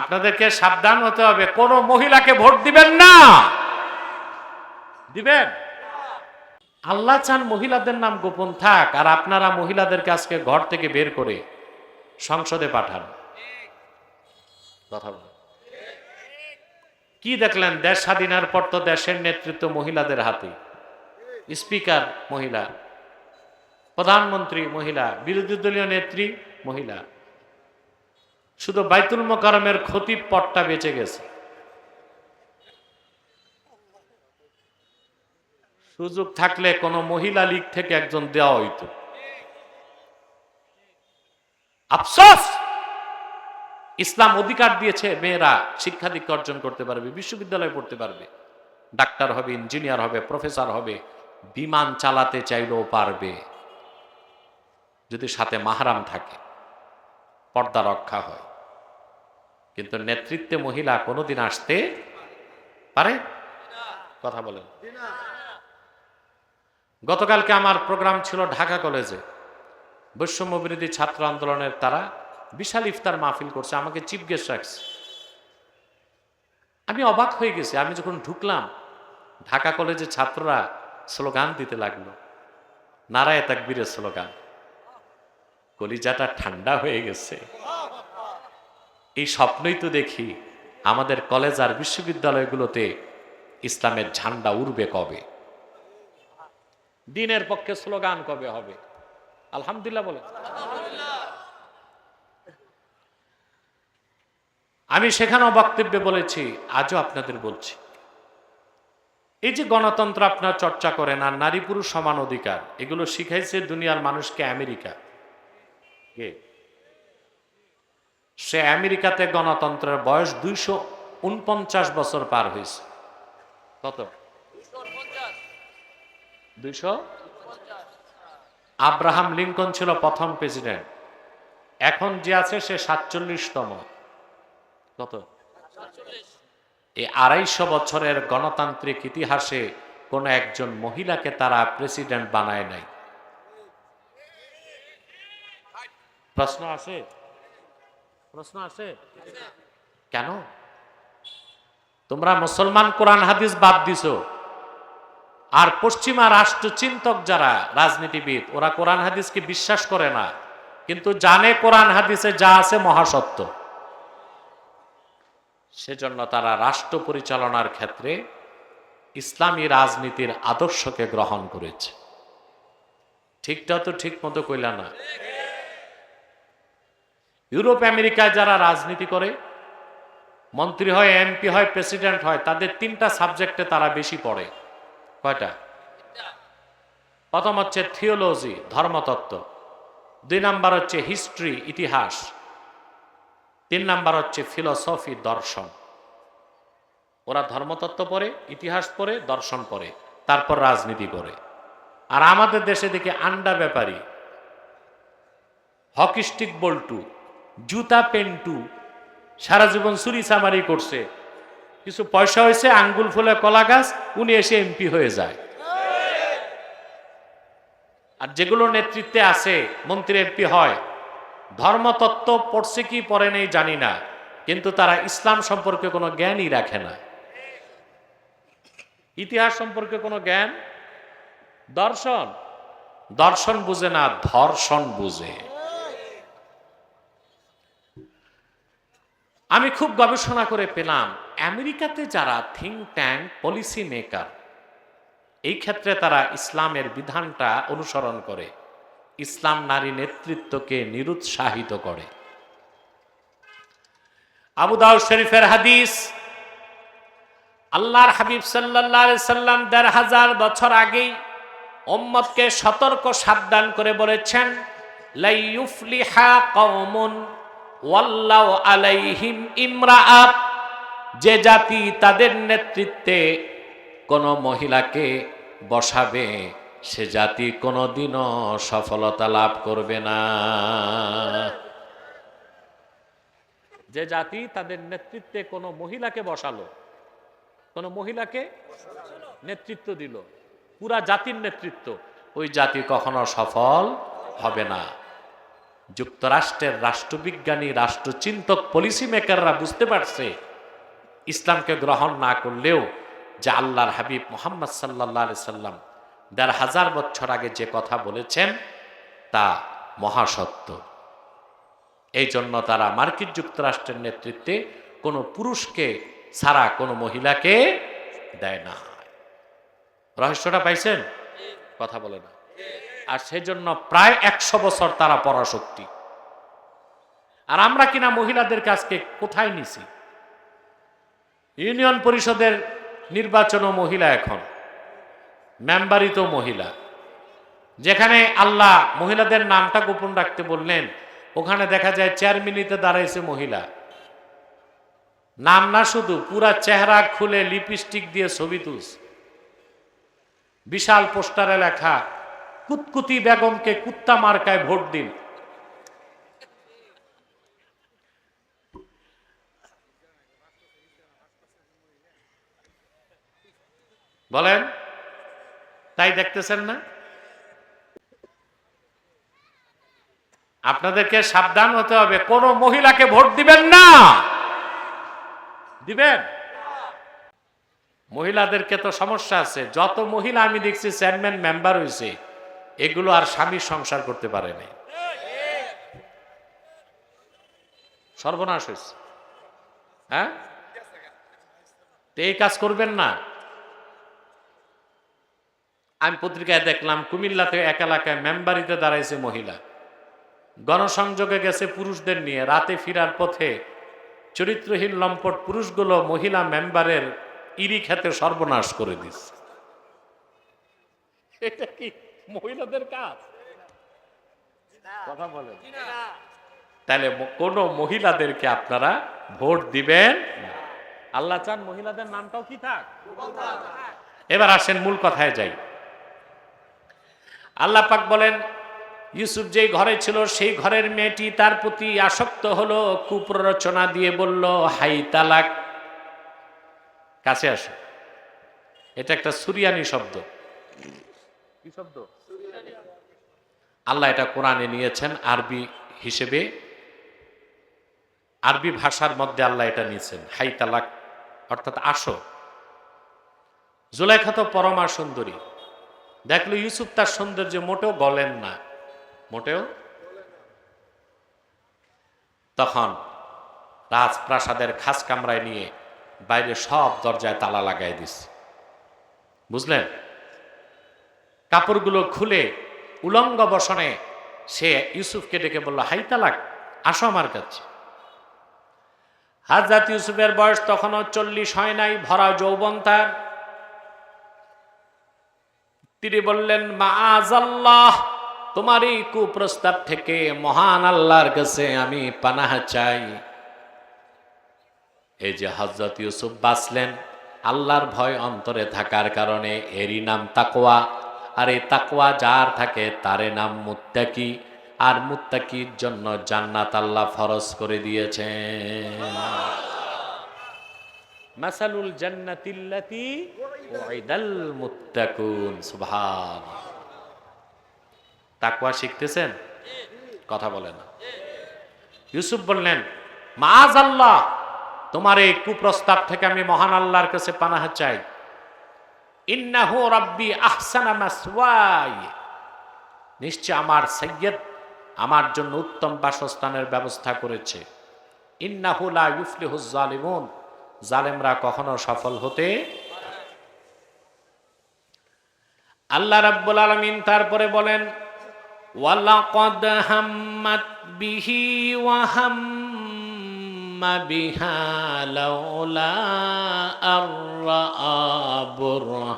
আপনাদেরকে সাবধান হতে হবে। কোন মহিলাকে ভোট দিবেন না। দিবেন? আল্লাহ চান মহিলাদের নাম গোপন থাক, আর আপনারা মহিলাদেরকে আজকে ঘর থেকে বের করে সংসদে পাঠান। কি দেখলেন? দেশ স্বাধীনার পর তো দেশের নেতৃত্ব মহিলাদের হাতে। স্পিকার মহিলা, প্রধানমন্ত্রী মহিলা, বিরোধী দলীয় নেত্রী মহিলা। শুধু বাইতুল মোকারমের খতিব পটটা বেঁচে গেছে। সুযোগ থাকলে কোনো মহিলা লীগ থেকে একজন দেওয়া হইতো। আফসোস! ইসলাম অধিকার দিয়েছে, মেয়েরা শিক্ষা দীক্ষা অর্জন করতে পারবে, বিশ্ববিদ্যালয়ে পড়তে পারবে। ডাক্তার হবে, ইঞ্জিনিয়ার হবে, প্রফেসর হবে, বিমান চালাতে চাইলেও পারবে। যদি সাথে মাহারাম থাকে, পর্দা রক্ষা হয়। কিন্তু নেতৃত্বে মহিলা কোনোদিন আসতে পারে? কথা বলেন। গতকালকে আমার প্রোগ্রাম ছিল ঢাকা কলেজে। বৈষম্য বিরোধী ছাত্র আন্দোলনের তারা বিশাল ইফতার মাহফিল করছে, আমাকে চিফ গেস্ট রাখছে। আমি অবাক হয়ে গেছি, আমি যখন ঢুকলাম, ঢাকা কলেজের ছাত্ররা স্লোগান দিতে লাগল। নারায় তাকবীরের স্লোগান। কলিজাটা ঠান্ডা হয়ে গেছে। এই স্বপ্নই তো দেখি আমাদের কলেজ আর বিশ্ববিদ্যালয়গুলোতে ইসলামের ঝান্ডা উড়বে কবে? দিনের পক্ষে স্লোগান কবে হবে? আলহামদুলিল্লাহ বলে আমি সেখানেও বক্তব্যে বলেছি, আজও আপনাদের বলছি। এই যে গণতন্ত্র আপনার চর্চা করেন, আর নারী পুরুষ সমান অধিকার, এগুলো শিখাইছে দুনিয়ার মানুষকে আমেরিকা। কে? সে আমেরিকাতে গণতন্ত্রের বয়স দুইশো উনপঞ্চাশ বছর পার হয়েছে। কত? দুইশো? আব্রাহাম লিঙ্কন ছিল প্রথম প্রেসিডেন্ট। এখন যে আছে সে সাতচল্লিশতম। কত? এই আড়াইশো বছরের গণতান্ত্রিক ইতিহাসে কোন একজন মহিলাকে তারা প্রেসিডেন্ট বানায় নাই। প্রশ্ন আছে? প্রশ্ন আছে কেন? তোমরা মুসলমান কোরআন হাদিস বাদ দিছো। আর পশ্চিমা রাষ্ট্র চিন্তক যারা, রাজনীতিবিদ, ওরা কোরআন হাদিসকে বিশ্বাস করে না, কিন্তু জানে কোরআন হাদিসে যা আছে মহাসত্য। সেজন্য তারা রাষ্ট্র পরিচালনার ক্ষেত্রে ইসলামী রাজনীতির আদর্শকে গ্রহণ করেছে। ঠিকটা তো ঠিক মতো কইলা না। ইউরোপ, আমেরিকায় যারা রাজনীতি করে, মন্ত্রী হয়, এমপি হয়, প্রেসিডেন্ট হয়, তাদের তিনটা সাবজেক্টে তারা বেশি পড়ে। কয়টা? প্রথম হচ্ছে থিওলজি, ধর্মতত্ত্ব। দুই নাম্বার হচ্ছে হিস্ট্রি, ইতিহাস। তিন নাম্বার হচ্ছে ফিলসফি, দর্শন। ওরা ধর্মতত্ত্ব পড়ে, ইতিহাস পড়ে, দর্শন পড়ে, তারপর রাজনীতি করে। আর আমাদের দেশে দেখে আন্ডা ব্যাপারী। হকিস্টিক বল্টু। জুতা পেন্টু। সারা জীবন চুরি চামারি করছে। কিছু পয়সা হয়েছে, আঙ্গুল ফুলে কলা গাছ, উনি এসে এমপি হয়ে যায়। আর যেগুলো নেতৃত্বে আছে, মন্ত্রী এমপি হয়, ধর্মতত্ত্ব পড়ছে কি পড়ে নেই জানি না, কিন্তু তারা ইসলাম সম্পর্কে কোনো জ্ঞানই রাখে না। ইতিহাস সম্পর্কে কোনো জ্ঞান? দর্শন? দর্শন বুঝে না, ধর্ষণ বুঝে। আমি খুব গবেষণা করে পেলাম, আমেরিকাতে যারা থিঙ্ক ট্যাঙ্ক পলিসি মেকার এই ক্ষেত্রে তারা ইসলামের বিধানটা অনুসরণ করে। ইসলাম নারী নেতৃত্বকে নিরুৎসাহিত করে। আবু দাউদ শরীফের হাদিস, আল্লাহর হাবিব সাল্লাম দেড় হাজার বছর আগেই ওম্মতকে সতর্ক সাবধান করে বলেছেন লাইয়ুফলিহা কওমুন আলাইহিম ইমরাআত যে জাতি তাদের নেতৃত্বে কোন মহিলাকে বসাবে, সে জাতি কোনোদিনও সফলতা লাভ করবে না। যে জাতি তাদের নেতৃত্বে কোনো মহিলাকে বসালো, কোনো মহিলাকে নেতৃত্ব দিল, পুরা জাতির নেতৃত্ব, ওই জাতি কখনো সফল হবে না। যুক্তরাষ্ট্রের রাষ্ট্রবিজ্ঞানী, রাষ্ট্রচিন্তক পলিসি মেকাররা বুঝতে পারছে ইসলামকে গ্রহণ না করলেও যে আল্লাহর হাবিব মোহাম্মদ সাল্লাহ সাল্লাম দেড় হাজার বছর আগে যে কথা বলেছেন, তা মহাসত্য। এই জন্য তারা মার্কিন যুক্তরাষ্ট্রের নেতৃত্বে কোনো পুরুষকে ছাড়া কোনো মহিলাকে দেয় না। রহস্যটা পাইছেন? কথা বলে না। আর সেজন্য প্রায় একশো বছর তারা পরাশক্তি। আর আমরা কিনা মহিলাদের কাছকে কোথায় নিছি। ইউনিয়ন পরিষদের নির্বাচনও মহিলা এখন মেম্বারই তো মহিলা। যেখানে আল্লাহ মহিলাদের নামটা গোপন রাখতে বললেন, ওখানে দেখা যায় চেয়ারম্যানিতে দাঁড়াইছে মহিলা। নাম না শুধু, পুরা চেহারা খুলে লিপস্টিক দিয়ে ছবি তুলস বিশাল পোস্টারে লেখা কুতকুতি বেগমকে কুত্তা মার্কায় ভোট দিন। বলেন, তাই দেখতেছেন না? আপনাদেরকে সাবধান হতে হবে, কোন মহিলাকে ভোট দিবেন না। দিবেন? মহিলাদেরকে তো সমস্যা আছে। যত মহিলা আমি দেখছি, চেয়ারম্যান, মেম্বার হয়েছে এগুলো আর স্বামীর সংসার করতে পারে নাই। সর্বনাশ হয়েছে। হ্যাঁ? তো এই কাজ করবেন না। আমি পত্রিকায় দেখলাম, কুমিল্লাতে এক এলাকায় মেম্বারিতে দাঁড়াইছে মহিলা। গণসংযোগে গেছে পুরুষদের নিয়ে, রাতে ফিরার পথে চরিত্রহীন লম্পট পুরুষগুলো মহিলা মেম্বারের ইরি খেতে সর্বনাশ করে দিচ্ছে। এটা কি মহিলাদের কাজ। কথা বলেন। তাহলে কোন মহিলাদেরকে আপনারা ভোট দিবেন। আল্লাহ চান মহিলাদের নামটাও কি থাক? এবার আসেন মূল কথায় যাই। আল্লাহ পাক বলেন ইউসুফ যেই ঘরে ছিল সেই ঘরের মেয়েটি তার প্রতি আসক্ত হলো কুপ্ররচনা দিয়ে বলল হাই তালাক। কাছে আসো। এটা একটা সুরিয়ানি শব্দ। কি শব্দ? আল্লাহ এটা কোরআনে নিয়েছেন আরবি হিসেবে। আরবি ভাষার মধ্যে আল্লাহ এটা নিয়েছেন। হাই তালাক, অর্থাৎ আসো। জুলেখা তো পরমা সুন্দরী। দেখল ইউসুফ তার সৌন্দর্য মোটেও গলেন না। মোটেও? তখন রাজপ্রাসাদের খাস কামরায় নিয়ে বাইরে সব দরজায় তালা লাগাই দিস বুঝলেন? কাপড়গুলো খুলে উলঙ্গ বসনে সে ইউসুফকে ডেকে বলল, হাই তালাক, আসো আমার কাছে। হাজরাত ইউসুফের বয়স তখনও চল্লিশ হয় নাই, ভরা যৌবন তার। তিনি বললেন মাআজাল্লাহ তোমার এই কুপ্রস্তাব থেকে মহান আল্লাহর কাছে আমি পানাহ চাই। এই যে হজরত ইউসুফ বাঁচলেন, আল্লাহর ভয় অন্তরে থাকার কারণে এরই নাম তাকোয়া আর এই তাকোয়া যার থাকে তারে নাম মুত্তাকি। আর মুত্তাকির জন্য জান্নাত আল্লাহ ফরজ করে দিয়েছেন। মাসালুল জান্নাতিল্লাতি ওয়াইদাল মুত্তাকুন সুবহান তাকওয়া শিখতেছেন? কথা বলে না। ইউসুফ বললেন মাজ আল্লাহ, তোমার এই কুপ্রস্তাব থেকে আমি মহান আল্লাহর কাছে পানাহ চাই। ইন্নাহু রাব্বি আহসানা মাসওয়াই। নিশ্চয় আমার সৈয়দ আমার জন্য উত্তম বাসস্থানের ব্যবস্থা করেছে। ইন্নাহু লা ইউফলিহু জালিমুন। জালেমরা কখনো সফল হতে আল্লাহ রাব্বুল আলামিন তারপরে বলেন, ওয়ালাকাদ হাম্মাত বিহি ওয়া হাম্মা বিহা লাউলা আর রাআ বুরহান